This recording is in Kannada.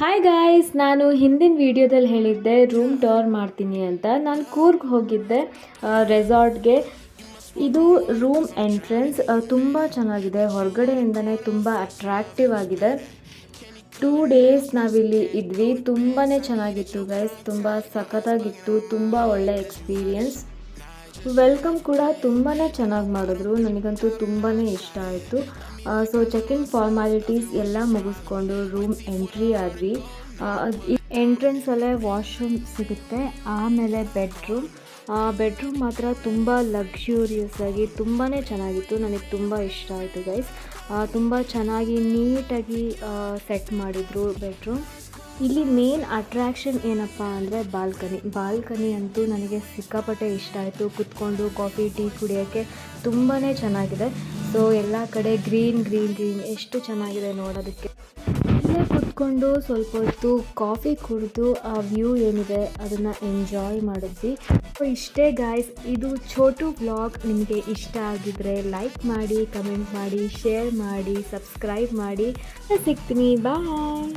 ಹಾಯ್ ಗಾಯ್ಸ್ ನಾನು ಹಿಂದಿನ ವಿಡಿಯೋದಲ್ಲಿ ಹೇಳಿದ್ದೆ ರೂಮ್ ಟೂರ್ ಮಾಡ್ತೀನಿ ಅಂತ. ನಾನು ಕೂರ್ಗ್ ಹೋಗಿದ್ದೆ ರೆಸಾರ್ಟ್ಗೆ ಇದು ರೂಮ್ ಎಂಟ್ರೆನ್ಸ್ ತುಂಬ ಚೆನ್ನಾಗಿದೆ. ಹೊರಗಡೆಯಿಂದನೇ ತುಂಬ ಅಟ್ರಾಕ್ಟಿವ್ ಆಗಿದೆ. ಟೂ ಡೇಸ್ ನಾವಿಲ್ಲಿ ಇದ್ವಿ. ತುಂಬಾ ಚೆನ್ನಾಗಿತ್ತು ಗೈಸ್ ತುಂಬ ಸಖತ್ತಾಗಿತ್ತು. ತುಂಬ ಒಳ್ಳೆ ಎಕ್ಸ್ಪೀರಿಯನ್ಸ್ ವೆಲ್ಕಮ್ ಕೂಡ ತುಂಬಾ ಚೆನ್ನಾಗಿ ಮಾಡಿದ್ರು. ನನಗಂತೂ ತುಂಬಾ ಇಷ್ಟ ಆಯಿತು. ಸೊ ಚೆಕ್ ಇನ್ ಫಾರ್ಮಾಲಿಟೀಸ್ ಎಲ್ಲ ಮುಗಿಸ್ಕೊಂಡು ರೂಮ್ ಎಂಟ್ರಿ ಆದ್ವಿ. ಎಂಟ್ರೆನ್ಸಲ್ಲೇ ವಾಶ್ರೂಮ್ ಸಿಗುತ್ತೆ, ಆಮೇಲೆ ಬೆಡ್ರೂಮ್ ಬೆಡ್ರೂಮ್ ಮಾತ್ರ ತುಂಬ ಲಕ್ಸುರಿಯಸ್ ಆಗಿ ತುಂಬಾ ಚೆನ್ನಾಗಿತ್ತು. ನನಗೆ ತುಂಬ ಇಷ್ಟ ಆಯಿತು ಗೈಸ್ ತುಂಬ ಚೆನ್ನಾಗಿ ನೀಟಾಗಿ ಸೆಟ್ ಮಾಡಿದರು ಬೆಡ್ರೂಮ್ ಇಲ್ಲಿ ಮೇನ್ ಅಟ್ರ್ಯಾಕ್ಷನ್ ಏನಪ್ಪ ಅಂದರೆ ಬಾಲ್ಕನಿ ಬಾಲ್ಕನಿ ಅಂತೂ ನನಗೆ ಸಿಕ್ಕಾಪಟ್ಟೆ ಇಷ್ಟ ಆಯಿತು. ಕುತ್ಕೊಂಡು ಕಾಫಿ ಟೀ ಕುಡಿಯೋಕ್ಕೆ ತುಂಬಾ ಚೆನ್ನಾಗಿದೆ. ಸೊ ಎಲ್ಲ ಕಡೆ ಗ್ರೀನ್ ಗ್ರೀನ್ ಗ್ರೀನ್ ಎಷ್ಟು ಚೆನ್ನಾಗಿದೆ ನೋಡೋದಕ್ಕೆ. ಇಲ್ಲೇ ಕುತ್ಕೊಂಡು ಸ್ವಲ್ಪ ಹೊತ್ತು ಕಾಫಿ ಕುಡಿದು ಆ ವ್ಯೂ ಏನಿದೆ ಅದನ್ನು ಎಂಜಾಯ್ ಮಾಡಿದ್ವಿ. ಸೊ ಇಷ್ಟೇ ಗಾಯ್ಸ್ ಇದು ಛೋಟು ಬ್ಲಾಗ್ ನಿಮಗೆ ಇಷ್ಟ ಆಗಿದ್ರೆ ಲೈಕ್ ಮಾಡಿ ಕಮೆಂಟ್ ಮಾಡಿ ಶೇರ್ ಮಾಡಿ ಸಬ್ಸ್ಕ್ರೈಬ್ ಮಾಡಿ. ಸಿಗ್ತೀನಿ. ಬಾಯ್